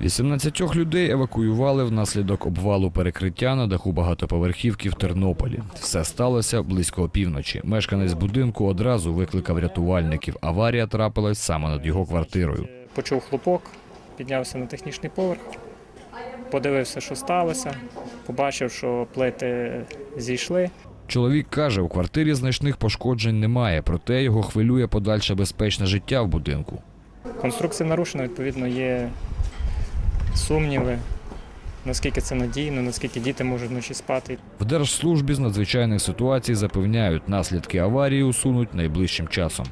18 людей евакуювали внаслідок обвалу перекриття на даху багатоповерхівки в Тернополі. Все сталося близько опівночі. Мешканець будинку одразу викликав рятувальників. Аварія трапилась саме над його квартирою. Почув хлопок, піднявся на технічний поверх, подивився, що сталося, побачив, що плити зійшли. Чоловік каже, у квартирі значних пошкоджень немає, проте його хвилює подальше безпечне життя в будинку. Конструкція нарушена, відповідно, є сумніви, наскільки це надійно, наскільки діти можуть вночі спати. В Держслужбі з надзвичайних ситуацій запевняють, наслідки аварії усунуть найближчим часом.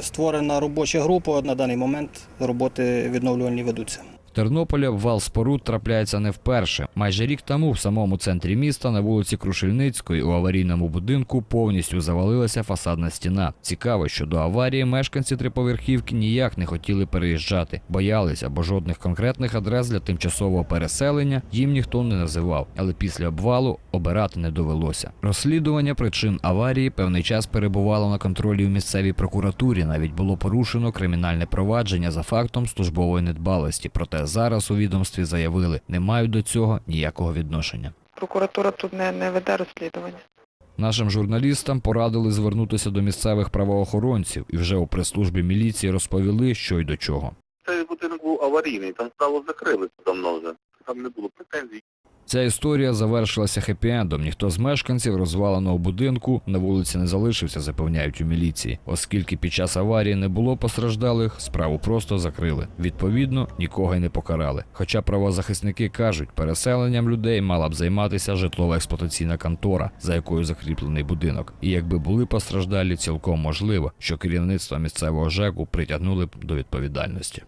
Створена робоча група. На даний момент роботи відновлювальні ведуться. В Тернополі вал споруд трапляється не вперше. Майже рік тому в самому центрі міста на вулиці Крушельницької у аварійному будинку повністю завалилася фасадна стіна. Цікаво, що до аварії мешканці триповерхівки ніяк не хотіли переїжджати, боялися, бо жодних конкретних адрес для тимчасового переселення їм ніхто не називав. Але після обвалу обирати не довелося. Розслідування причин аварії певний час перебувало на контролі у місцевій прокуратурі. Навіть було порушено кримінальне провадження за фактом службової недбалості. Проте зараз у відомстві заявили, не мають до цього ніякого відношення. Прокуратура тут не, не веде розслідування. Нашим журналістам порадили звернутися до місцевих правоохоронців і вже у прес-службі міліції розповіли, що й до чого. Цей будинок був аварійний, там стало закрили давно вже. Там не було претензій. Ця історія завершилася хеппі-ендом. Ніхто з мешканців розваленого будинку на вулиці не залишився, запевняють у міліції, оскільки під час аварії не було постраждалих, справу просто закрили. Відповідно, нікого й не покарали. Хоча правозахисники кажуть, переселенням людей мала б займатися житлова експлуатаційна контора, за якою закріплений будинок. І якби були постраждалі, цілком можливо, що керівництво місцевого ЖЕКу притягнули б до відповідальності.